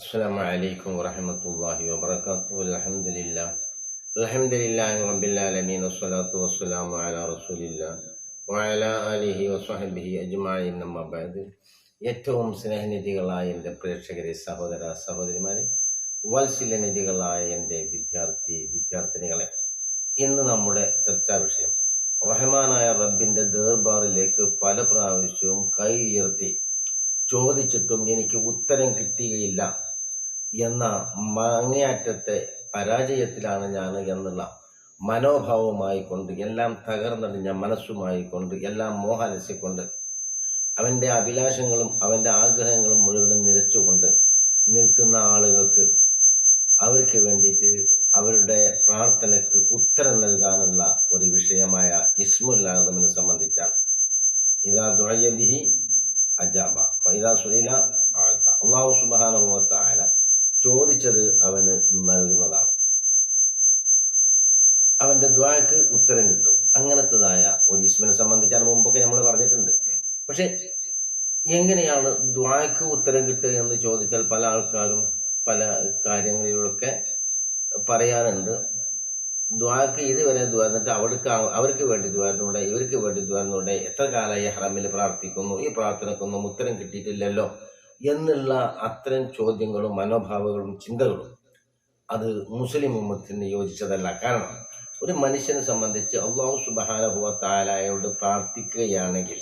السلام عليكم ورحمة الله وبركاته الحمد لله الحمد لله رب العالمين والصلاة والسلام على رسول الله وعلى آله وصحبه أجمعين أما بعد ഏറ്റവും സ്നേഹനിധികളായ എൻ്റെ പ്രേക്ഷകരെ സഹോദര സഹോദരിമാരെ വത്സല്യനിധികളായ എൻ്റെ വിദ്യാർത്ഥി വിദ്യാർത്ഥിനികളെ ഇന്ന് നമ്മുടെ ചർച്ചാ വിഷയം റഹ്മാനായ റബ്ബിൻ്റെ ദർബാറിലേക്ക് പല പ്രാവശ്യവും കൈ ഉയർത്തി ചോദിച്ചിട്ടും എനിക്ക് ഉത്തരം കിട്ടുകയില്ല എന്ന അങ്ങേയറ്റത്തെ പരാജയത്തിലാണ് ഞാൻ എന്നുള്ള മനോഭാവമായി കൊണ്ട് എല്ലാം തകർന്നടിഞ്ഞ മനസ്സുമായി കൊണ്ട് എല്ലാം മോഹാലസ്യക്കൊണ്ട് അവന്റെ അഭിലാഷങ്ങളും അവന്റെ ആഗ്രഹങ്ങളും മുഴുവനും നിരച്ചുകൊണ്ട് നിൽക്കുന്ന ആളുകൾക്ക് അവർക്ക് വേണ്ടിയിട്ട് അവരുടെ പ്രാർത്ഥനയ്ക്ക് ഉത്തരം നൽകാനുള്ള ഒരു വിഷയമായ ഇസ്മുല്ലാദമിനെ സംബന്ധിച്ചാണ്. ഇതാ ദുഴയബിഹി അജാബ ഇതാ സുനില ആഴ്ത്ത അള്ളാഹു സുബാനുഭവത്തായ ചോദിച്ചത് അവന് നൽകുന്നതാണ്. അവന്റെ ദ്വാക്ക് ഉത്തരം കിട്ടും. അങ്ങനത്തതായ ഒരു ഇസ്മിനെ സംബന്ധിച്ചാണ് മുമ്പൊക്കെ നമ്മൾ പറഞ്ഞിട്ടുണ്ട്. പക്ഷെ എങ്ങനെയാണ് ദ്വാക്ക് ഉത്തരം കിട്ടുക എന്ന് ചോദിച്ചാൽ പല ആൾക്കാരും പല കാര്യങ്ങളിലൊക്കെ പറയാറുണ്ട്. ദ്വാക്ക് ഇതുവരെ ദ്വാന്നിട്ട് അവർക്ക് അവർക്ക് വേണ്ടി ദ്വാരനൂടെ ഇവർക്ക് വേണ്ടി ദ്വാരനൂടെ എത്ര കാലമായി ഹറമിൽ പ്രാർത്ഥിക്കുന്നു ഈ പ്രാർത്ഥനക്കൊന്നും ഉത്തരം കിട്ടിയിട്ടില്ലല്ലോ. എന്നുള്ള അത്തരം ചോദ്യങ്ങളും മനോഭാവങ്ങളും ചിന്തകളും അത് മുസ്ലിം ഉമ്മത്തിന് യോജിച്ചതല്ല. കാരണം ഒരു മനുഷ്യനെ സംബന്ധിച്ച് അള്ളാഹു സുബാനുഭവത്താലായോട് പ്രാർത്ഥിക്കുകയാണെങ്കിൽ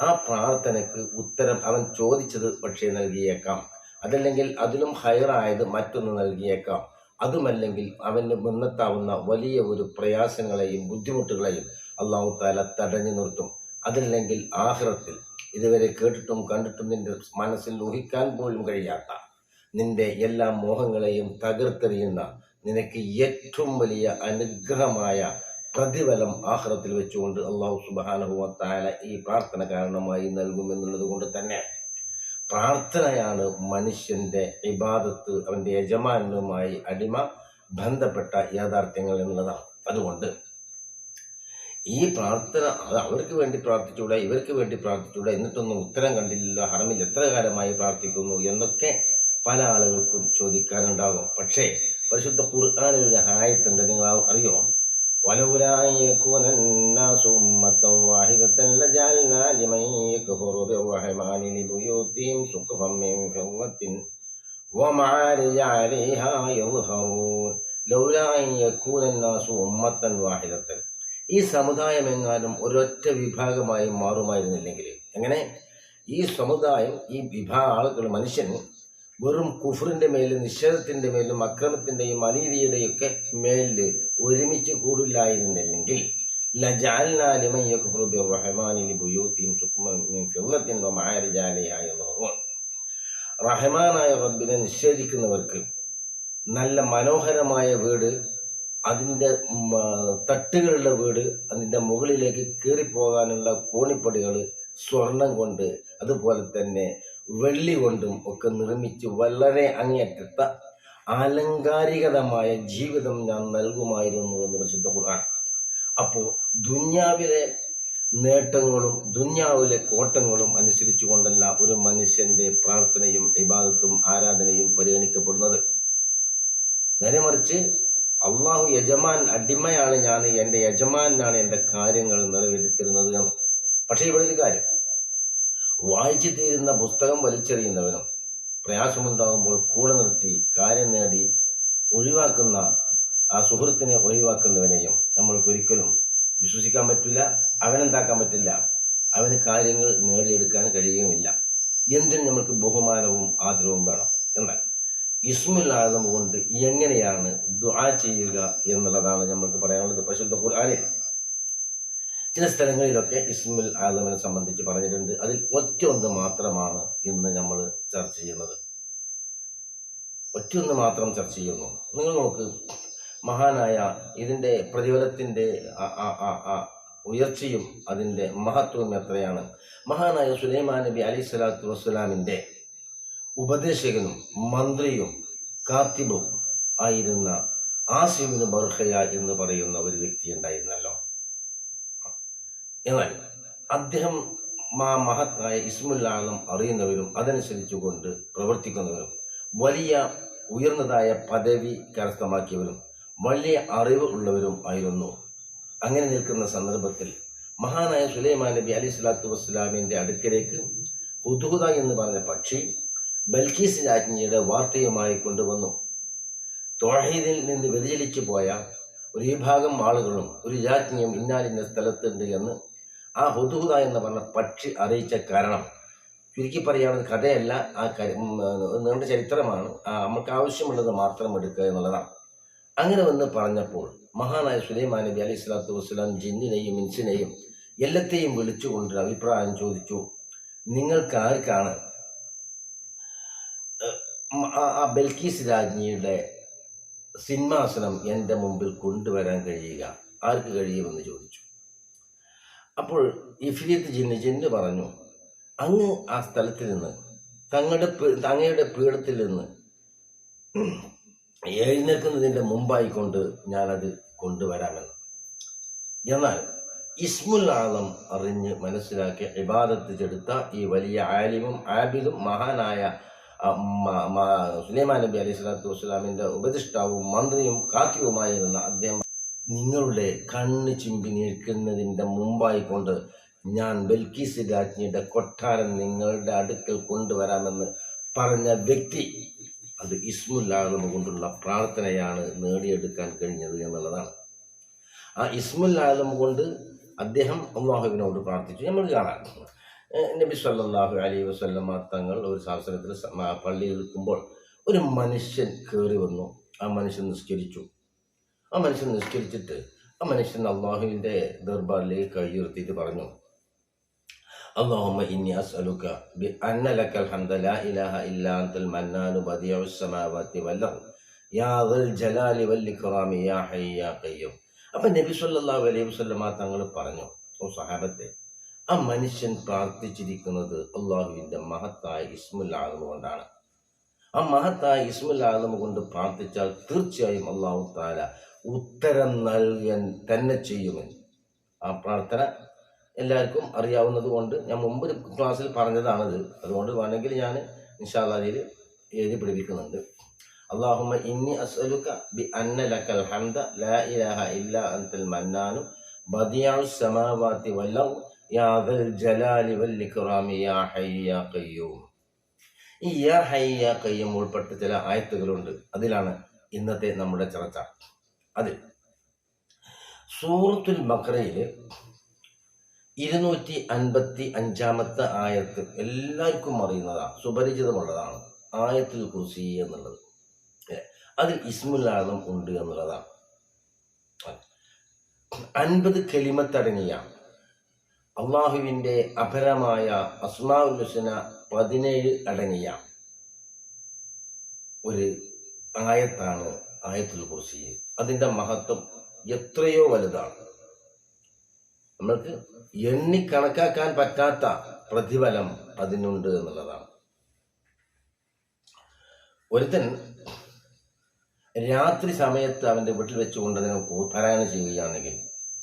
ആ പ്രാർത്ഥനയ്ക്ക് ഉത്തരം അവൻ ചോദിച്ചത് പക്ഷേ നൽകിയേക്കാം. അതല്ലെങ്കിൽ അതിലും ഹയറായത് മറ്റൊന്ന് നൽകിയേക്കാം. അതുമല്ലെങ്കിൽ അവന് മുന്നത്താവുന്ന വലിയ ഒരു പ്രയാസങ്ങളെയും ബുദ്ധിമുട്ടുകളെയും അള്ളാഹു താല തടഞ്ഞു നിർത്തും. അതല്ലെങ്കിൽ ആഹ്റത്തിൽ ഇതുവരെ കേട്ടിട്ടും കണ്ടിട്ടും നിന്റെ മനസ്സിൽ ഊഹിക്കാൻ പോലും കഴിയാത്ത നിന്റെ എല്ലാ മോഹങ്ങളെയും തകർത്തെറിയുന്ന നിനക്ക് ഏറ്റവും വലിയ അനുഗ്രഹമായ പ്രതിഫലം ആഹ്റത്തിൽ വെച്ചുകൊണ്ട് അള്ളാഹു സുബാനുഭവത്തായ ഈ പ്രാർത്ഥന കാരണമായി നൽകുമെന്നുള്ളത് കൊണ്ട് തന്നെ പ്രാർത്ഥനയാണ് മനുഷ്യന്റെ ഇബാദത്ത് അവന്റെ യജമാനുമായി അടിമ ബന്ധപ്പെട്ട യാഥാർത്ഥ്യങ്ങൾ എന്നുള്ളതാണ്. അതുകൊണ്ട് ഈ പ്രാർത്ഥന അത് അവർക്ക് വേണ്ടി പ്രാർത്ഥിച്ചൂടെ ഇവർക്ക് വേണ്ടി പ്രാർത്ഥിച്ചൂടെ എന്നിട്ടൊന്നും ഉത്തരം കണ്ടില്ലല്ലോ ഹറമിൽ എത്ര കാലമായി പ്രാർത്ഥിക്കുന്നു എന്നൊക്കെ പല ആളുകൾക്കും ചോദിക്കാനുണ്ടാകും പക്ഷേ പരിശുദ്ധ ഖുർആാനിൽ ഒരു ഹായത്തുണ്ട് നിങ്ങൾ അറിയോ ولولا أن يكون الناس أمة واحدة لجعلنا لمن يكفر بالرحمن لبيوتهم سقفا من فضة ومعارج عليها يظهرون لولا أن يكون الناس أمة واحدة ഈ സമുദായം എങ്ങാനും ഒരൊറ്റ വിഭാഗമായി മാറുമായിരുന്നില്ലെങ്കിൽ എങ്ങനെ? ഈ സമുദായം ഈ വിഭാഗ ആളുകൾ മനുഷ്യൻ വെറും കുഫറിന്റെ മേലും നിഷേധത്തിന്റെ മേലും അക്രമത്തിന്റെയും അനീതിയുടെയൊക്കെ മേലിൽ ഒരുമിച്ച് കൂടില്ലായിരുന്നില്ലെങ്കിൽ റഹ്മാനായ റബ്ബിനെ നിഷേധിക്കുന്നവർക്ക് നല്ല മനോഹരമായ വീട് അതിന്റെ തട്ടുകളുടെ വീട് അതിന്റെ മുകളിലേക്ക് കീറിപ്പോകാനുള്ള കോണിപ്പടികൾ സ്വർണം കൊണ്ട് അതുപോലെ തന്നെ വെള്ളി കൊണ്ടും ഒക്കെ നിർമ്മിച്ച് വളരെ അങ്ങേറ്റത്ത ആലങ്കാരികതമായ ജീവിതം ഞാൻ നൽകുമായിരുന്നു എന്ന് പരിശുദ്ധ ഖുർആൻ. അപ്പോൾ ദുന്യാവിലെ നേട്ടങ്ങളും ദുന്യാവിലെ കോട്ടങ്ങളും അനുസരിച്ചു കൊണ്ടല്ല ഒരു മനുഷ്യന്റെ പ്രാർത്ഥനയും ഇബാദത്തും ആരാധനയും പരിഗണിക്കപ്പെടുന്നത്. നേരെ മറിച്ച് അള്ളാഹു യജമാൻ അടിമയാണ് ഞാൻ എന്റെ യജമാനാണ് എന്റെ കാര്യങ്ങൾ നിറവേറ്റിത്തരുന്നത് എന്ന് പക്ഷേ ഇവിടെ ഒരു കാര്യം. വായിച്ചു തീരുന്ന പുസ്തകം വലിച്ചെറിയുന്നവനും പ്രയാസമുണ്ടാകുമ്പോൾ കൂടെ നിർത്തി കാര്യം നേടി ഒഴിവാക്കുന്ന ആ സുഹൃത്തിനെ ഒഴിവാക്കുന്നവനെയും നമ്മൾക്ക് ഒരിക്കലും വിശ്വസിക്കാൻ പറ്റില്ല അവനെന്താക്കാൻ പറ്റില്ല. അവന് കാര്യങ്ങൾ നേടിയെടുക്കാൻ കഴിയുകയുമില്ല. എന്തിനും നമ്മൾക്ക് ബഹുമാനവും ആദരവും വേണം. എന്നാൽ ഇസ്മുൽ ആദം കൊണ്ട് എങ്ങനെയാണ് ദുആ ചെയ്യുക എന്നുള്ളതാണ് നമ്മൾക്ക് പറയാനുള്ളത് പരിശുദ്ധ ഖുർആനിൽ. ചില സ്ഥലങ്ങളിലൊക്കെ ഇസ്മുൽ ആദമിനെ സംബന്ധിച്ച് പറഞ്ഞിട്ടുണ്ട്. അതിൽ ഒറ്റയൊന്ന് മാത്രമാണ് ഇന്ന് നമ്മൾ ചർച്ച ചെയ്യുന്നത്. ഒറ്റയൊന്ന് മാത്രം ചർച്ച ചെയ്യുന്നു. നിങ്ങൾ നോക്ക് മഹാനായ ഇതിന്റെ പ്രതിഫലത്തിന്റെ ഉയർച്ചയും അതിന്റെ മഹത്വവും എത്രയാണ്? മഹാനായ സുലൈമാൻ നബി അലി സ്വലാത്തു വസ്സലാമിന്റെ ഉപദേശകനും മന്ത്രിയും കാത്തിബും ആയിരുന്ന ആസിമിന് ബർഹയ എന്ന് പറയുന്ന ഒരു വ്യക്തി ഉണ്ടായിരുന്നല്ലോ. എന്നാൽ അദ്ദേഹം മാ മഹത്തായ ഇസ്മുല്ലാളം അറിയുന്നവരും അതനുസരിച്ചുകൊണ്ട് പ്രവർത്തിക്കുന്നവരും വലിയ ഉയർന്നതായ പദവി കരസ്ഥമാക്കിയവരും വലിയ അറിവ് ഉള്ളവരും ആയിരുന്നു. അങ്ങനെ നിൽക്കുന്ന സന്ദർഭത്തിൽ മഹാനായ സുലൈമാൻ നബി അലി സ്വലാത്തു വസ്സലാമിന്റെ അടുക്കലേക്ക് ഹുദുഹുദ എന്ന് പറഞ്ഞ പക്ഷി ബൽക്കീസ് രാജ്ഞിയുടെ വാർത്തയുമായി കൊണ്ടുവന്നു. തോഹീദിൽ നിന്ന് വ്യതിചലിച്ചു പോയ ഒരു വിഭാഗം ആളുകളും ഒരു രാജ്ഞിയും ഇന്നാലിന്ന സ്ഥലത്തുണ്ട് എന്ന് ആ ഹുദുഹുദ എന്ന് പറഞ്ഞ പക്ഷി അറിയിച്ച കാരണം. ചുരുക്കി പറയുകയാണെങ്കിൽ കഥയല്ല ആ നീണ്ട ചരിത്രമാണ്. നമുക്ക് ആവശ്യമുള്ളത് മാത്രം എടുക്കുക എന്നുള്ളതാണ്. അങ്ങനെ വന്ന് പറഞ്ഞപ്പോൾ മഹാനായ സുലൈമാൻ നബി അലൈഹി സ്വലാത്തു വസ്സലാം ജിന്നിനെയും ഇൻസിനെയും എല്ലാത്തെയും വിളിച്ചുകൊണ്ട് അഭിപ്രായം ചോദിച്ചു. നിങ്ങൾക്ക് ആർക്കാണ് ബൽക്കീസ് രാജ്ഞിയുടെ സിംഹാസനം എന്റെ മുമ്പിൽ കൊണ്ടുവരാൻ കഴിയുക. ആർക്ക് കഴിയുമെന്ന് ചോദിച്ചു. അപ്പോൾ ഇഫിലിത്ത് ജിന്ന് ജിന്ന് പറഞ്ഞു അങ്ങ് ആ സ്ഥലത്തിൽ നിന്ന് തങ്ങളുടെ തങ്ങയുടെ പീഠത്തിൽ നിന്ന് എഴുന്നേൽക്കുന്നതിന്റെ മുമ്പായിക്കൊണ്ട് ഞാനത് കൊണ്ടുവരാമെന്ന്. എന്നാൽ ഇസ്മുൽ ആലം അറിഞ്ഞ് മനസ്സിലാക്കി ഇബാദത്ത് ചെടുത്ത ഈ വലിയ ആലിമും ആബിദും മഹാനായ സുലൈമാൻ നബി അലൈഹി സ്വലാത്തു വസ്സലാമിന്റെ ഉപദിഷ്ടാവും മന്ത്രിയും കാക്കിയുമായിരുന്ന അദ്ദേഹം നിങ്ങളുടെ കണ്ണ് ചിമ്പി നിൽക്കുന്നതിന്റെ മുമ്പായി കൊണ്ട് ഞാൻ ബൽക്കീസ് രാജ്ഞിയുടെ കൊട്ടാരം നിങ്ങളുടെ അടുക്കൽ കൊണ്ടുവരാമെന്ന് പറഞ്ഞ വ്യക്തി അത് ഇസ്മുല്ലാദം കൊണ്ടുള്ള പ്രാർത്ഥനയാണ് നേടിയെടുക്കാൻ കഴിഞ്ഞത് എന്നുള്ളതാണ്. ആ ഇസ്മുല്ലാദം കൊണ്ട് അദ്ദേഹം അള്ളാഹുവിനോട് പ്രാർത്ഥിച്ചു. നമ്മൾ കാണാം. നബി സല്ലല്ലാഹു അലൈഹി വസല്ലമ തങ്ങൾ ഒരു ശാസ്ത്രത്തിൽ പള്ളിയിൽ നിൽക്കുമ്പോൾ ഒരു മനുഷ്യൻ കയറി വന്നു ആ മനുഷ്യൻ നിസ്കരിച്ചു ആ മനുഷ്യൻ നിസ്കരിച്ചിട്ട് ആ മനുഷ്യൻ അള്ളാഹുവിൻ്റെ ദർബാറിലേക്ക് കൈയുയർത്തിയിട്ട് പറഞ്ഞു اللهم إني أسألك بأن لك الحمد لا إله إلا أنت المنان بديع السماوات والأرض يا ذا الجلال والإكرام يا حي يا قيوم അപ്പം നബി സല്ലല്ലാഹു അലൈഹി വസല്ലമ തങ്ങൾ പറഞ്ഞു ഓ സഹാബത്തെ ആ മനുഷ്യൻ പ്രാർത്ഥിച്ചിരിക്കുന്നത് അള്ളാഹുവിന്റെ മഹത്തായ ഇസ്മുൽ ആദം കൊണ്ടാണ്. ആ മഹത്തായ ഇസ്മുൽ കൊണ്ട് പ്രാർത്ഥിച്ചാൽ തീർച്ചയായും അള്ളാഹു താല ഉത്തരം നൽകാൻ തന്നെ ചെയ്യുമെന്ന് ആ പ്രാർത്ഥന എല്ലാവർക്കും അറിയാവുന്നത് കൊണ്ട് ഞാൻ മുമ്പ് ക്ലാസ്സിൽ പറഞ്ഞതാണത്. അതുകൊണ്ട് വേണമെങ്കിൽ ഞാൻ നിഷാദിൽ എഴുതി പിടിപ്പിക്കുന്നുണ്ട് അള്ളാഹുമ ഇന്നി അസ്അലുക ബി അന്ന ലക്കൽ ഹംദ ലാ ഇലാഹ ഇല്ല അൻതൽ മന്നാനു ബദിയഉ സമാവാത്തി വല്ലൗ ജലാലി വൽ യാ ഹയ്യ ഹയ്യ ഉൾപ്പെട്ട ചില ആയത്തുകളുണ്ട്. അതിലാണ് ഇന്നത്തെ നമ്മുടെ ചർച്ച. അതിൽ സൂറത്തുൽ ബക്രയിൽ ഇരുന്നൂറ്റി അൻപത്തി അഞ്ചാമത്തെ ആയത്ത് എല്ലാവർക്കും അറിയുന്നതാണ് സുപരിചിതമുള്ളതാണ് ആയത്തിൽ കുർസി എന്നുള്ളത്. അതിൽ ഇസ്മുല്ലാദം ഉണ്ട് എന്നുള്ളതാണ്. അൻപത് കെളിമത്തടങ്ങിയ അള്ളാഹുവിന്റെ അപരമായ അസ്മാഉൽ ഹുസന പതിനേഴ് അടങ്ങിയ ഒരു ആയത്താണ് ആയത്തുൽ കുറിച്ച് അതിന്റെ മഹത്വം എത്രയോ വലുതാണ്. നമ്മൾക്ക് എണ്ണി കണക്കാക്കാൻ പറ്റാത്ത പ്രതിഫലം അതിനുണ്ട് എന്നുള്ളതാണ്. ഒരുത്തൻ രാത്രി സമയത്ത് അവന്റെ വീട്ടിൽ വെച്ചുകൊണ്ട് അതിനെ പാരായണം ചെയ്യുകയാണെങ്കിൽ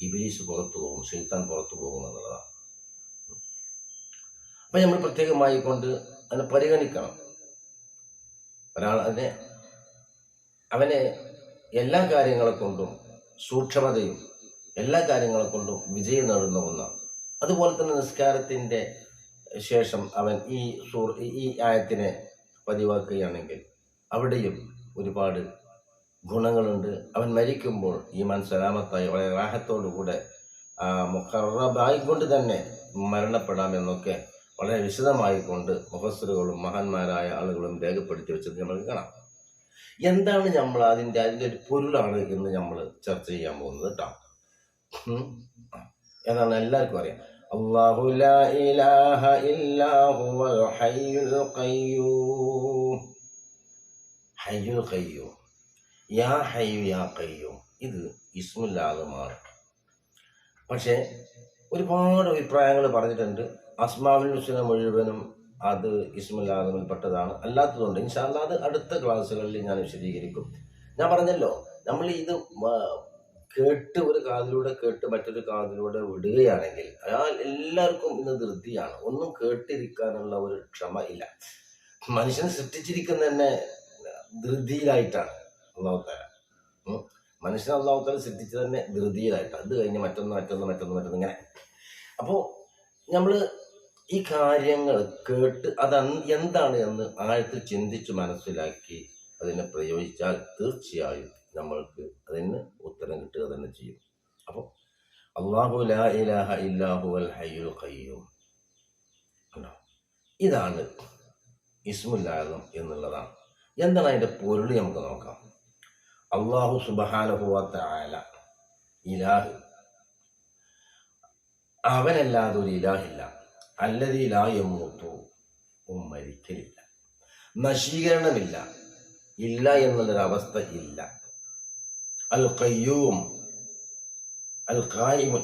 ഇബിലീസ് പുറത്തു പോകും ഷെയ്ത്താൻ പുറത്തു പോകും എന്നുള്ളതാണ്. അപ്പം നമ്മൾ പ്രത്യേകമായി കൊണ്ട് അതിനെ പരിഗണിക്കണം. ഒരാൾ അതിനെ അവനെ എല്ലാ കാര്യങ്ങളെ കൊണ്ടും സൂക്ഷ്മതയും എല്ലാ കാര്യങ്ങളെ കൊണ്ടും വിജയം നേടുന്ന ഒന്നാണ്. അതുപോലെ തന്നെ നിസ്കാരത്തിന്റെ ശേഷം അവൻ ഈ സൂർ ഈ ആയത്തിനെ പതിവാക്കുകയാണെങ്കിൽ അവിടെയും ഒരുപാട് ഗുണങ്ങളുണ്ട്. അവൻ മരിക്കുമ്പോൾ ഈമാൻ സലാമത്തായി വളരെ റാഹത്തോടുകൂടെ മുഖറബായിക്കൊണ്ട് തന്നെ മരണപ്പെടാമെന്നൊക്കെ വളരെ വിശദമായി കൊണ്ട് മുഫസ്സറുകളും മഹാന്മാരായ ആളുകളും രേഖപ്പെടുത്തി വെച്ചത് നമുക്ക് കാണാം. എന്താണ് നമ്മൾ അതിന്റെ അതിന്റെ ഒരു പൊരുളാണ് എന്ന് നമ്മൾ ചർച്ച ചെയ്യാൻ പോകുന്നത് കേട്ടോ. എന്നാണ് എല്ലാവർക്കും അറിയാം. അള്ളാഹു ഇലാഹ ഇല്ലാ ഹുവൽ ഹയ്യുൽ ഹയ്യുൽ യാ ഹയ്യു യാ ഖയ്യൂം. ഇത് ഇസ്മുല്ലാദമാണ് പക്ഷേ ഒരുപാട് അഭിപ്രായങ്ങൾ പറഞ്ഞിട്ടുണ്ട്. അസ്മാവുൽ ഹുസ്ന മുഴുവനും അത് ഇസ്മുല്ലാദമിൽപ്പെട്ടതാണ് അല്ലാത്തതുകൊണ്ട് ഇൻഷാല്ല അത് അടുത്ത ക്ലാസ്സുകളിൽ ഞാൻ വിശദീകരിക്കും. ഞാൻ പറഞ്ഞല്ലോ നമ്മൾ ഇത് കേട്ട് ഒരു കാതിലൂടെ കേട്ട് മറ്റൊരു കാതിലൂടെ വിടുകയാണെങ്കിൽ അയാൾ എല്ലാവർക്കും ഇന്ന് ധൃതിയാണ്. ഒന്നും കേട്ടിരിക്കാനുള്ള ഒരു ക്ഷമ ഇല്ല. മനുഷ്യൻ സൃഷ്ടിച്ചിരിക്കുന്ന തന്നെ ധൃതിയിലായിട്ടാണ് അള്ളാഹുത്താല മനുഷ്യനെ അള്ളാഹുത്താല സൃഷ്ടിച്ചത് തന്നെ ധൃതിയിലായിട്ടാണ്. അത് കഴിഞ്ഞ് മറ്റൊന്ന് മറ്റൊന്ന് മറ്റൊന്ന് മറ്റൊന്ന് ഇങ്ങനെ. അപ്പോൾ നമ്മൾ ഈ കാര്യങ്ങൾ കേട്ട് അത് എന്താണ് എന്ന് ആഴത്തിൽ ചിന്തിച്ച് മനസ്സിലാക്കി അതിനെ പ്രയോഗിച്ചാൽ തീർച്ചയായും നമ്മൾക്ക് അതിന് ഉത്തരം കിട്ടുക തന്നെ ചെയ്യും. അപ്പോൾ അള്ളാഹു ലാ ഇലാഹ ഇല്ലാഹു അൽ ഹയ്യുൽ ഖയ്യൂം? ഇതാണ് ഇസ്മുല്ലാസം എന്നുള്ളതാണ്. എന്താണ് അതിന്റെ പൊരുൾ നമുക്ക് നോക്കാം. അള്ളാഹു സുബഹാനുഭവത്ത ആല ഇലാഹ്. അവനല്ലാതെ ഒരു ഇലാഹില്ല. അല്ലതി ഉം മരിക്കലില്ല. നശീകരണമില്ല. ഇല്ല എന്നുള്ളൊരവസ്ഥ ഇല്ല. അൽ കയ്യൂം അൽ കായിമുൻ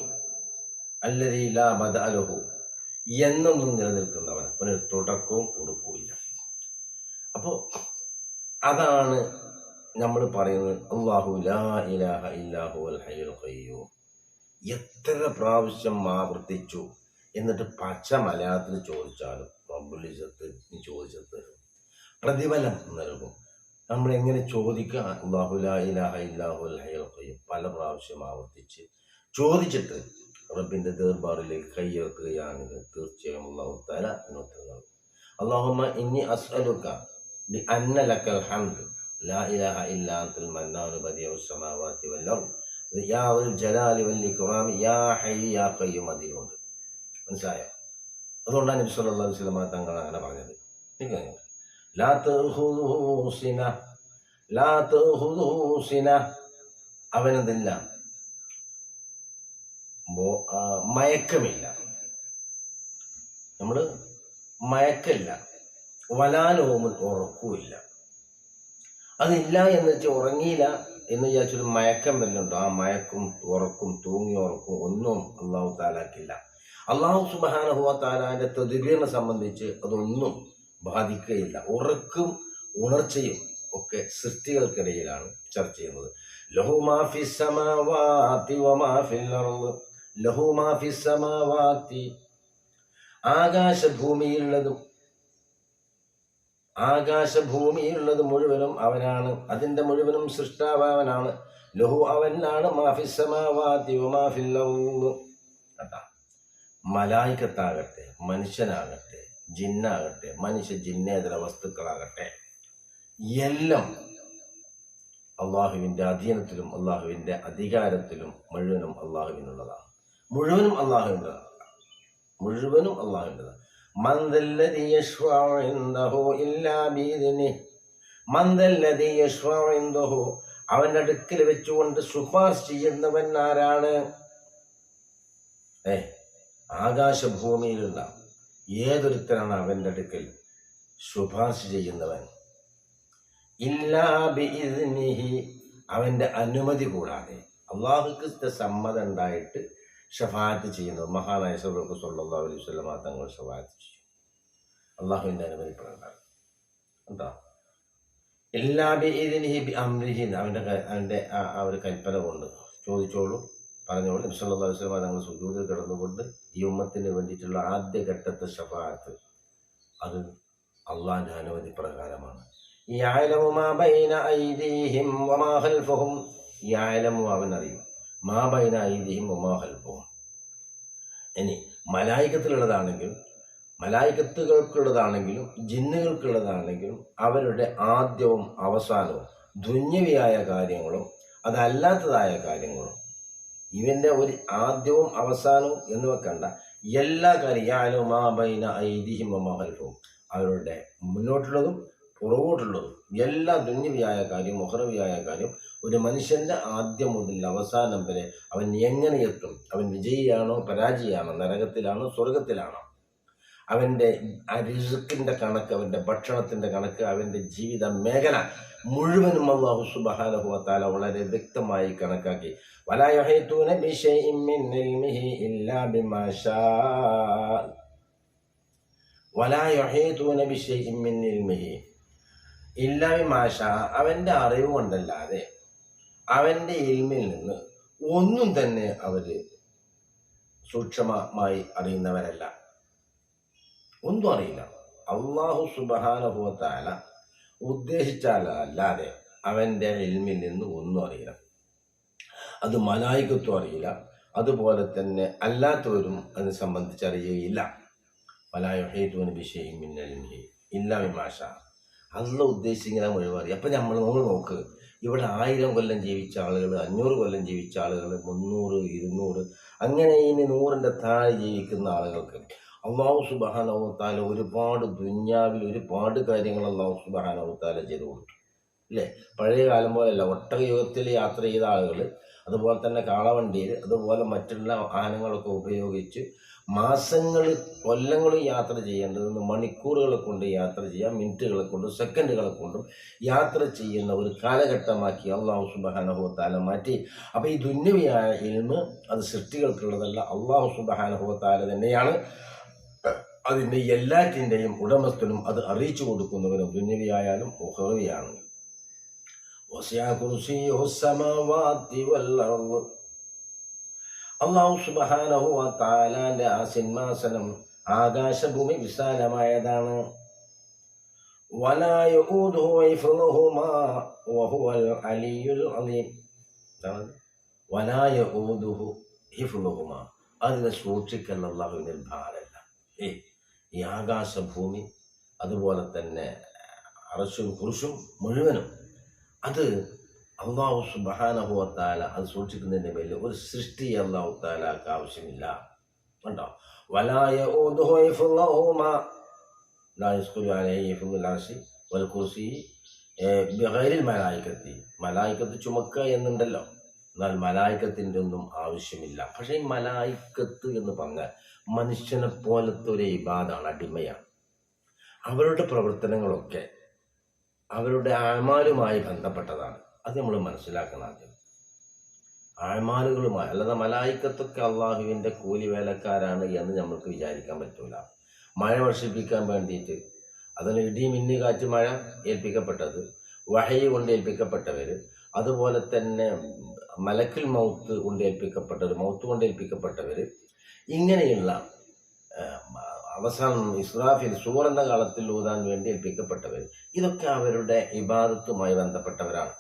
അല്ലതി ലാ എന്നൊന്നും നിലനിൽക്കുന്നവൻ അവനൊരു തുടക്കവും കൊടുക്കൂല അപ്പോ അതാണ് നമ്മൾ പറയുന്നത് അള്ളാഹു ലാ ഇലാഹ ഇല്ലാഹു അൽ ഹയ്യുൽ ഖയ്യൂം. എത്ര പ്രാവശ്യം ആവർത്തിച്ചു എന്നിട്ട് പച്ച മലയാളത്തിൽ ചോദിച്ചാലും റബ്ബുലിസത്ത് നീ ചോദിച്ചത് തരും. പ്രതിഫലം നൽകും. നമ്മൾ എങ്ങനെ ചോദിക്കുക? അള്ളാഹു ലാ ഇലാഹ ഇല്ലാഹു അൽ ഹയ്യുൽ ഖയ്യൂം പല പ്രാവശ്യം ആവർത്തിച്ച് ചോദിച്ചിട്ട് റബ്ബിന്റെ ദർബാറിലേക്ക് കൈയുയർത്തുകയാണെങ്കിൽ തീർച്ചയായും അള്ളാഹു തല ഉത്തരങ്ങൾ അള്ളാഹുമ്മ ഇനി അസ്അലുക്ക ബി അന്നലക്കൽ ഹംദ്. ലാ ഇലാഹ ഇല്ലാത്തിൽ മന്നാനു ബദിയു സമാവാതി വൽ അർദ്. യാ വൽ ജലാലി വൽ ഇക്റാം യാ ഹയ്യ യാ ഖയ്യൂം അതിലുണ്ട്. മനസ്സിലായോ? അതുകൊണ്ടാണ് നബി അലൈഹി വസല്ലം തങ്ങൾ അങ്ങനെ പറഞ്ഞത്. അവനതില്ല മയക്കമില്ല. നമ്മൾ മയക്കില്ല. വലാലോമുൻ ഉറക്കുമില്ല അതില്ല എന്ന് വെച്ചാൽ ഉറങ്ങിയില്ല എന്ന് വിചാരിച്ചൊരു മയക്കം വല്ലുണ്ടോ ആ മയക്കും ഉറക്കും തൂങ്ങി ഉറക്കും ഒന്നും അള്ളാഹു താലാക്കില്ല അള്ളാഹു സുബാനഹുവ താലാന്റെ സംബന്ധിച്ച് അതൊന്നും ബാധിക്കുകയില്ല. ഉറക്കും ഉണർച്ചയും ഒക്കെ സൃഷ്ടികൾക്കിടയിലാണ് ചർച്ച ചെയ്യുന്നത്. ലഹു മാ ഫിസ് സമാവാതി വമാ ഫിൽ അർദ്. ലഹു മാ ഫിസ് സമാവാതി. ആകാശഭൂമിയിലുള്ളതും ആകാശഭൂമിയിലുള്ളത് മുഴുവനും അവനാണ്. അതിന്റെ മുഴുവനും സൃഷ്ടാവ് അവനാണ് ലഹു അവനാണ് മാഫിസമാവാതി അർദ്. കേട്ടാ മലായിക്കത്താകട്ടെ മനുഷ്യനാകട്ടെ ജിന്നാകട്ടെ മനുഷ്യ ജിന്നേതര വസ്തുക്കളാകട്ടെ എല്ലാം അള്ളാഹുവിന്റെ അധീനത്തിലും അള്ളാഹുവിന്റെ അധികാരത്തിലും മുഴുവനും അള്ളാഹുവിനുള്ളതാണ്. മുഴുവനും അള്ളാഹുവിന്റെതാണ്. മുഴുവനും അള്ളാഹുവിന്റെതാണ്. മന്ദല്ലതി യശ്ഫഉ ഇല്ലാ ബിഇذنിഹി മന്ദല്ലതി യശ്ഫഉ ഇൻദഹു അവന്റെ അടുക്കൽ വെച്ചുകൊണ്ട് ശുപാർശ ചെയ്യുന്നവൻ ആരാണ്? ഏ ആകാശഭൂമിയിലുള്ള ഏതൊരുത്തനാണ് അവന്റെ അടുക്കൽ ശുപാർശ ചെയ്യുന്നവൻ? ഇല്ലാ അവന്റെ അനുമതി കൂടാതെ. അള്ളാഹുക്ക് സമ്മതം ഉണ്ടായിട്ട് ഷഫാത്ത് ചെയ്യുന്നത് മഹാനായ സല്ലല്ലാഹു സല്ലാ അലൈഹി വസല്ലം തങ്ങൾ ഷഫാത്ത് ചെയ്യും. അള്ളാഹുവിന്റെ അനുമതി പ്രകാരം എന്താ? എല്ലാ ബിഇذനിഹി ബി അവന്റെ അവന്റെ ആ ഒരു കൽപ്പന കൊണ്ട് ചോദിച്ചോളൂ. പറഞ്ഞോളൂ. നബി സല്ലല്ലാഹു അലൈഹി വസല്ലം തങ്ങൾ സുജൂതിൽ കിടന്നുകൊണ്ട് ഈ ഉമ്മത്തിന് വേണ്ടിയിട്ടുള്ള ആദ്യഘട്ടത്തെ ഷഫാത്ത് അത് അള്ളാഹിന്റെ അനുമതി പ്രകാരമാണ്. ഈ മാ ഈ ഖൽഫഹും അവൻ അറിയും. മാ ബൈന ഖൽഫഹും. ഇനി മലായികത്തിലുള്ളതാണെങ്കിൽ മലായികത്തുകൾക്കുള്ളതാണെങ്കിലും ജിന്നുകൾക്കുള്ളതാണെങ്കിലും അവരുടെ ആദ്യവും അവസാനവും ധുന്യവിയായ കാര്യങ്ങളും അതല്ലാത്തതായ കാര്യങ്ങളും ഇവന്റെ ഒരു ആദ്യവും അവസാനവും എന്ന് വെക്കണ്ട. എല്ലാ കാര്യം മാ ബൈന ഐതിഹ്യം മഹൽഫവും അവരുടെ മുന്നോട്ടുള്ളതും പുറകോട്ടുള്ളതും എല്ലാ ദുന്യവിയായ കാര്യം മുഹറവിയായ കാര്യം ഒരു മനുഷ്യന്റെ ആദ്യം മുതൽ അവസാനം വരെ അവൻ എങ്ങനെ എത്തും? അവൻ വിജയിയാണോ? പരാജയമാണോ? നരകത്തിലാണോ? സ്വർഗത്തിലാണോ അവന്റെ ആ റിസുക്കിന്റെ കണക്ക് അവന്റെ ഭക്ഷണത്തിന്റെ കണക്ക് അവന്റെ ജീവിത മേഖല മുഴുവനും അള്ളാഹു സുബ്ഹാനഹു വതആല വളരെ വ്യക്തമായി കണക്കാക്കി. അവന്റെ അറിവ് കൊണ്ടല്ലാതെ അവന്റെ ഇൽമിൽ നിന്ന് ഒന്നും തന്നെ അവർ സൂക്ഷ്മമായി അറിയുന്നവരല്ല. ഒന്നും അറിയില്ല. അള്ളാഹു സുബഹാനുഭവത്താല ഉദ്ദേശിച്ചാലല്ലാതെ അവന്റെ ഇൽമിൽ നിന്ന് ഒന്നും അറിയില്ല. അത് മലായികത്വം അറിയില്ല. അതുപോലെ തന്നെ അല്ലാത്തവരും അതിനെ സംബന്ധിച്ച് അറിയുകയില്ല. മലായുഹേതുവിന് വിഷയം മിന്നലിൻഹി ഇല്ല വിമാഷ അല്ല ഉദ്ദേശിക്കുന്ന ഒഴിവാറി അപ്പം നമ്മൾ നമ്മൾ നോക്ക്. ഇവിടെ ആയിരം കൊല്ലം ജീവിച്ച ആളുകൾ അഞ്ഞൂറ് കൊല്ലം ജീവിച്ച ആളുകൾ മുന്നൂറ് ഇരുന്നൂറ് അങ്ങനെ ഇനി നൂറിന്റെ താഴെ ജീവിക്കുന്ന ആളുകൾക്ക് അള്ളാഹു സുബാനവത്താല ഒരുപാട് ദുന്യാവിൽ ഒരുപാട് കാര്യങ്ങൾ അള്ളാഹു സുബാനവത്താല ചെയ്തു കൊടുത്തു. അല്ലേ? പഴയ കാലം പോലെയല്ല. ഒട്ടക യുഗത്തിൽ യാത്ര ചെയ്ത ആളുകൾ അതുപോലെ തന്നെ കാളവണ്ടിയിൽ അതുപോലെ മറ്റുള്ള ആനങ്ങളൊക്കെ ഉപയോഗിച്ച് മാസങ്ങൾ കൊല്ലങ്ങളും യാത്ര ചെയ്യേണ്ടതെന്ന് മണിക്കൂറുകളെ കൊണ്ട് യാത്ര ചെയ്യാം മിനിറ്റുകളെ കൊണ്ടും സെക്കൻഡുകളെ കൊണ്ടും യാത്ര ചെയ്യുന്ന ഒരു കാലഘട്ടമാക്കി അള്ളാഹു സുബാനഹുത്താല മാറ്റി. അപ്പോൾ ഈ ദുന്യവിയായ ഇൽമ് അത് സൃഷ്ടികൾക്കുള്ളതല്ല. അള്ളാഹു സുബാനഹുത്താല തന്നെയാണ് അതിന്റെ എല്ലാറ്റിന്റെയും ഉടമസ്ഥനും അത് അറിയിച്ചു കൊടുക്കുന്നവനും ദുന്യവിയായാലും മുഹറവിയാണ്. അള്ളാഹു സുബാനഹു താലാന്റെ ആ സിംഹാസനം ആകാശഭൂമി വിശാലമായതാണ്. അതിനെ സൂക്ഷിക്കൽ അള്ളാഹുവിന് ഭാരല്ല ഏ ഈ ആകാശഭൂമി അതുപോലെ തന്നെ അറശും കുറിശും മുഴുവനും. അത് അള്ളാഹു സുബാനഹുവത്താല അത് സൂക്ഷിക്കുന്നതിന്റെ പേരിൽ ഒരു സൃഷ്ടി അള്ളാഹു താലാക്ക് ആവശ്യമില്ല. കണ്ടോ? വലായ മലായിക്കത്തി. മലായിക്കത്ത് ചുമക്കുക എന്നുണ്ടല്ലോ. എന്നാൽ മലായിക്കത്തിന്റെ ഒന്നും ആവശ്യമില്ല. പക്ഷേ ഈ മലായിക്കത്ത് എന്ന് പറഞ്ഞാൽ മനുഷ്യനെ പോലത്തെ ഒരു ഇബാദാണ് അടിമയാണ്. അവരുടെ പ്രവർത്തനങ്ങളൊക്കെ അവരുടെ ആഴ്മാലുമായി ബന്ധപ്പെട്ടതാണ്. അത് നമ്മൾ മനസ്സിലാക്കണം ആദ്യം. ആഴ്മാലുകളുമായി അല്ലാതെ മലായിക്കത്തൊക്കെ അള്ളാഹുവിന്റെ കൂലി വേലക്കാരാണ് എന്ന് നമ്മൾക്ക് വിചാരിക്കാൻ പറ്റൂല. മഴ വർഷിപ്പിക്കാൻ വേണ്ടിയിട്ട്. അതിന് ഇടി മിന്നി കാറ്റ് മഴ ഏൽപ്പിക്കപ്പെട്ടത്. വഹയി കൊണ്ട് ഏൽപ്പിക്കപ്പെട്ടവർ അതുപോലെ തന്നെ മലക്കിൽ മൗത്ത് കൊണ്ട് ഏൽപ്പിക്കപ്പെട്ടവർ മൗത്ത് കൊണ്ട് ഏൽപ്പിക്കപ്പെട്ടവർ ഇങ്ങനെയുള്ള അവസാനം ഇസ്രാഫിൽ സുവർണ കാലത്തിൽ ഊതാൻ വേണ്ടി ഏൽപ്പിക്കപ്പെട്ടവർ ഇതൊക്കെ അവരുടെ ഇബാദത്തുമായി ബന്ധപ്പെട്ടവരാണ്.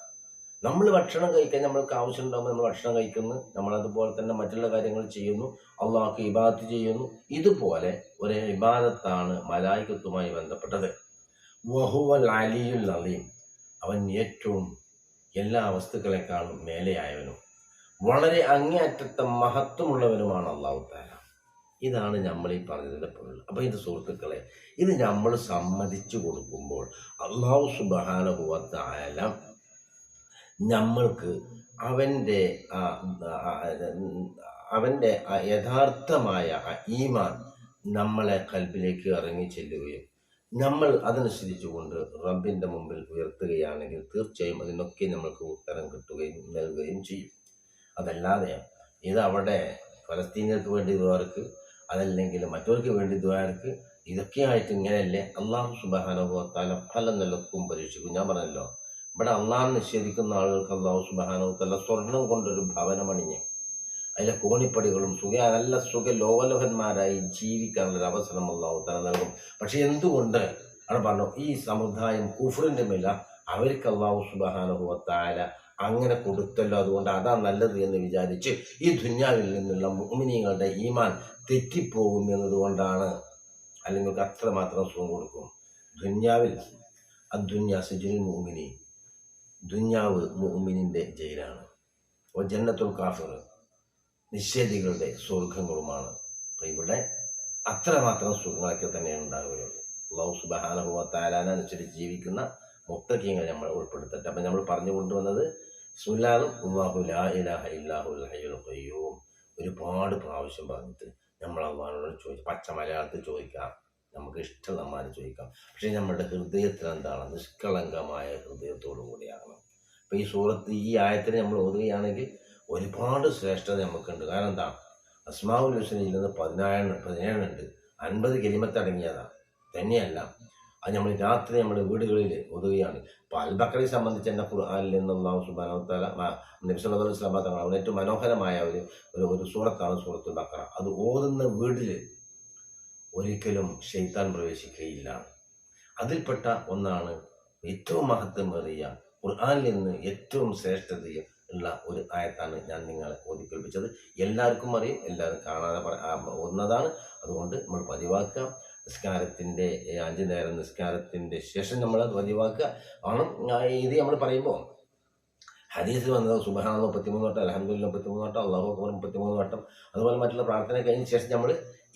നമ്മൾ ഭക്ഷണം കഴിക്കാൻ നമ്മൾക്ക് ആവശ്യമുണ്ടാകുമ്പോൾ നമ്മൾ ഭക്ഷണം കഴിക്കുന്നു നമ്മൾ അതുപോലെ തന്നെ മറ്റുള്ള കാര്യങ്ങൾ ചെയ്യുന്നു അള്ളാഹ്ക്ക് ഇബാദത്ത് ചെയ്യുന്നു. ഇതുപോലെ ഒരു ഇബാദത്താണ് മലായികത്തുമായി ബന്ധപ്പെട്ടത്. വഹുവൽ അലിയുൽ അലീം. അവൻ ഏറ്റവും എല്ലാ വസ്തുക്കളെക്കാളും മേലെയായവനും വളരെ അങ്ങേയറ്റത്തെ മഹത്വമുള്ളവനുമാണ് അള്ളാഹു താല ഇതാണ് നമ്മൾ ഈ പറഞ്ഞതിന്റെ പൊരുൾ. അപ്പോൾ ഇത് സുഹൃത്തുക്കളെ ഇത് നമ്മൾ സമ്മതിച്ചു കൊടുക്കുമ്പോൾ അള്ളാഹു സുബാനുഭവത്തായാല നമ്മൾക്ക് അവന്റെ അവന്റെ യഥാർത്ഥമായ ഈമാൻ നമ്മളെ കൽബിലേക്ക് ഇറങ്ങി ചെല്ലുകയും നമ്മൾ അതനുസരിച്ചുകൊണ്ട് റബ്ബിന്റെ മുമ്പിൽ ഉയർത്തുകയാണെങ്കിൽ തീർച്ചയായും അതിനൊക്കെ നമ്മൾക്ക് ഉത്തരം കിട്ടുകയും നൽകുകയും ചെയ്യും. അതല്ലാതെ ഇത് അവിടെ ഫലസ്തീനികൾക്ക് വേണ്ടി ദ്വാരക്ക് അതല്ലെങ്കിൽ മറ്റവർക്ക് വേണ്ടി ദ്വാരക്ക് ഇതൊക്കെയായിട്ട് ഇങ്ങനെയല്ലേ? അള്ളാഹു സുബാനുഭവത്താല ഫലം നിലക്കും പരീക്ഷിക്കും. ഞാൻ പറഞ്ഞല്ലോ ഇവിടെ അള്ളാഹ് നിഷേധിക്കുന്ന ആളുകൾക്ക് അള്ളാഹു സുബാനുഭവത്തല്ല സ്വർണം കൊണ്ടൊരു ഭവനമണിഞ്ഞ് അതിലെ കോണിപ്പടികളും സുഖ നല്ല സുഖ ലോകലോഹന്മാരായി ജീവിക്കാനുള്ള അവസരം അള്ളാഹു തല നൽകും. പക്ഷെ എന്തുകൊണ്ട്? അവിടെ പറഞ്ഞു ഈ സമുദായം കുഫറിന്റെ മേല അവർക്ക് അള്ളാഹു സുബാനുഭവത്താല അങ്ങനെ കൊടുത്തല്ലോ. അതുകൊണ്ട് അതാ നല്ലത് എന്ന് വിചാരിച്ച് ഈ ദുന്യാവിൽ നിന്നുള്ള മുമിനികളുടെ ഈമാൻ തെറ്റിപ്പോകും എന്നതുകൊണ്ടാണ് അല്ലെങ്കിൽ അത്രമാത്രം സുഖം കൊടുക്കും. ദുന്യാവിൽ അദ്ദുന്യ സിജുൽ മുമിനി ദുന്യാവ് മുമിനിന്റെ ജയിലാണ്. ഓ ജന്നത്തുൽ കാഫിർ. നിഷേധികളുടെ സ്വർഗങ്ങളുമാണ് അപ്പം ഇവിടെ അത്രമാത്രം സുഖങ്ങളൊക്കെ തന്നെ ഉണ്ടാവുകയുള്ളൂ അള്ളാഹു സുബഹാനഹുവ താലാനുസരിച്ച് ജീവിക്കുന്ന മുത്തക്കീങ്ങൾ നമ്മൾ ഉൾപ്പെടുത്തട്ടെ. അപ്പം നമ്മൾ പറഞ്ഞു കൊണ്ടുവന്നത് ഖയ്യൂം. ഒരുപാട് പ്രാവശ്യം പറഞ്ഞിട്ട് നമ്മൾ അള്ളഹാനോട് ചോദിച്ചു പച്ച മലയാളത്തിൽ ചോദിക്കാം. നമുക്ക് ഇഷ്ടം നമ്മാനും ചോദിക്കാം. പക്ഷേ നമ്മുടെ ഹൃദയത്തിൽ എന്താണ്? നിഷ്കളങ്കമായ ഹൃദയത്തോടു കൂടിയാകണം. അപ്പോൾ ഈ സൂറത്ത് ഈ ആയത്തിനെ നമ്മൾ ഓതുകയാണെങ്കിൽ ഒരുപാട് ശ്രേഷ്ഠത നമുക്കുണ്ട്. കാരണം എന്താ? അസ്മാവുൽ ഹുസനയിൽ നിന്ന് പതിനായിരം പതിനേഴുണ്ട് അൻപത് കിലിമത്തടങ്ങിയതാണ് തന്നെയല്ല. അത് നമ്മൾ രാത്രി നമ്മുടെ വീടുകളിൽ ഒതുകയാണ്. ഇപ്പോൾ അൽബക്കറെ സംബന്ധിച്ച് എന്റെ ഖുർആാനിൽ നിന്നുള്ള സുബാനോത്താല നബ്സല്ലാ ഇസ്ലാമ തങ്ങളാണ് ഏറ്റവും മനോഹരമായ ഒരു ഒരു ഒരു സൂറത്താണ് സൂറത്തുൽ ബക്കറ അത് ഓതുന്ന വീട്ടിൽ ഒരിക്കലും ഷെയ്ത്താൻ പ്രവേശിക്കുകയില്ല. അതിൽപ്പെട്ട ഒന്നാണ് ഏറ്റവും മഹത്വമേറിയ ഖുർആാനിൽ നിന്ന് ഏറ്റവും ശ്രേഷ്ഠതയും ഉള്ള ഒരു ആയത്താണ് ഞാൻ നിങ്ങളെ ഓതിക്കേൽപ്പിച്ചത് എല്ലാവർക്കും അറിയും എല്ലാവരും കാണാതെ ഒന്നതാണ് അതുകൊണ്ട് നമ്മൾ പതിവാക്കുക. നിസ്കാരത്തിന്റെ അഞ്ചു നേരം നിസ്കാരത്തിന്റെ ശേഷം നമ്മൾ പതിവാക്കുക. കാരണം ഇത് നമ്മൾ പറയുമ്പോൾ ഹദീസ് വന്നത് സുബഹാന മുപ്പത്തിമൂന്ന് വട്ടം അലഹമുല്ല മുപ്പത്തിമൂന്ന് വട്ടം അള്ളാഹു അക്ബർ മുപ്പത്തിമൂന്ന് വട്ടം അതുപോലെ മറ്റുള്ള പ്രാർത്ഥന കഴിഞ്ഞ ശേഷം നമ്മൾ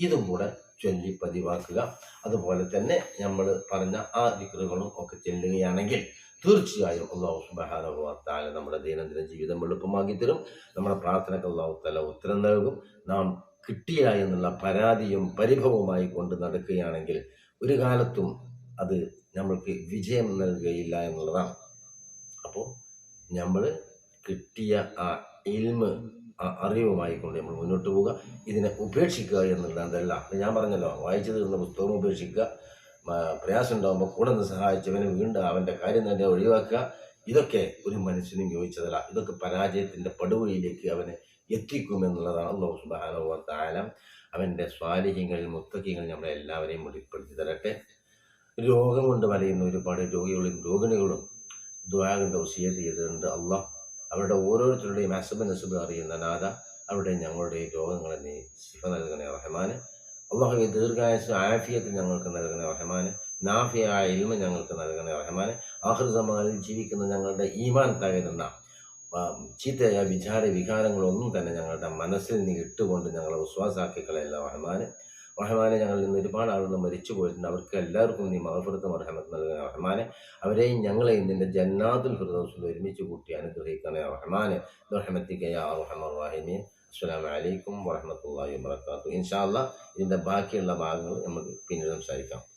ഇതും കൂടെ ചൊല്ലി പതിവാക്കുക. അതുപോലെ തന്നെ നമ്മൾ പറഞ്ഞ ആ ദിക്കറുകളും ഒക്കെ ചെല്ലുകയാണെങ്കിൽ തീർച്ചയായും അള്ളാഹു സുബഹാനുഭവത്താല നമ്മുടെ ദൈനംദിന ജീവിതം എളുപ്പമാക്കി തരും. നമ്മുടെ പ്രാർത്ഥനയ്ക്ക് അള്ളാഹു തല ഉത്തരം നൽകും. നാം കിട്ടിയ എന്നുള്ള പരാതിയും പരിഭവവുമായി കൊണ്ട് നടക്കുകയാണെങ്കിൽ ഒരു കാലത്തും അത് നമ്മൾക്ക് വിജയം നൽകുകയില്ല എന്നുള്ളതാണ്. അപ്പോൾ നമ്മൾ കിട്ടിയ ആ ഇൽമ് ആ അറിവുമായി കൊണ്ട് നമ്മൾ മുന്നോട്ട് പോവുക. ഇതിനെ ഉപേക്ഷിക്കുക എന്നുള്ളതല്ല. ഞാൻ പറഞ്ഞല്ലോ വായിച്ചു തീർന്ന പുസ്തകം ഉപേക്ഷിക്കുക. പ്രയാസം ഉണ്ടാകുമ്പോൾ കൂടെ നിന്ന് സഹായിച്ചവനെ വീണ്ടും അവന്റെ കാര്യം തന്നെ ഒഴിവാക്കുക. ഇതൊക്കെ ഒരു മനുഷ്യനും യോജിച്ചതല്ല. ഇതൊക്കെ പരാജയത്തിന്റെ പടുവഴിയിലേക്ക് അവനെ എത്തിക്കുമെന്നുള്ളതാണ് അള്ളാഹു സുബാനോ താലം അവന്റെ സ്വാലിഹ്യങ്ങളിൽ മുത്തക്കിങ്ങൾ നമ്മളെ എല്ലാവരെയും വെളിപ്പെടുത്തി തരട്ടെ. രോഗം കൊണ്ട് വലയുന്ന ഒരുപാട് രോഗികളും രോഗിണികളും ദ്വാകളുടെ ഉസിയത് ചെയ്തിട്ടുണ്ട്. അള്ളാഹ് അവരുടെ ഓരോരുത്തരുടെയും അസബ് നസബ് അറിയുന്ന നാഥ അവരുടെ ഞങ്ങളുടെ രോഗങ്ങളെ നീ ശിഫ നൽകണേ റഹ്മാന്. അള്ളാഹുവെ ദീർഘായുസ് ആഫിയത്ത് ഞങ്ങൾക്ക് നൽകണേ റഹ്മാന്. നാഫിയായ ഇൽമ ഞങ്ങൾക്ക് നൽകണേ റഹ്മാന്. ആഹൃതമാനിൽ ജീവിക്കുന്ന ഞങ്ങളുടെ ഈമാൻ തകരുന്ന ചീത്തയായ വിചാര വികാരങ്ങളൊന്നും തന്നെ ഞങ്ങളുടെ മനസ്സിൽ നിന്ന് ഇട്ടുകൊണ്ട് ഞങ്ങളെ വിശ്വാസാക്കിക്കളയല്ല റഹ്മാന്. റഹ്മാനെ ഞങ്ങളിൽ നിന്ന് ഒരുപാട് ആളുകൾ മരിച്ചു പോയിട്ടുണ്ട്. അവർക്ക് എല്ലാവർക്കും നീ മഹഫുറത്തും റഹ്മത്ത് നൽകണേ റഹ്മാനെ. അവരെയും ഞങ്ങളെയും നിന്റെ ജന്നാത്തുൽ ഫിർദൗസിൽ ഒരുമിച്ച് കൂട്ടി അനുഗ്രഹിക്കണേ റഹ്മാന്. റഹ്മത്തിക്കയാ റഹ്മർ റഹീമീൻ. അസ്സലാമു അലൈക്കും വറഹ്മത്തുള്ളാഹി വബറകാതുഹു. ഇൻഷാ അല്ലാ ഇതിന്റെ ബാക്കിയുള്ള ഭാഗങ്ങൾ നമുക്ക് പിന്നീട് സംസാരിക്കാം.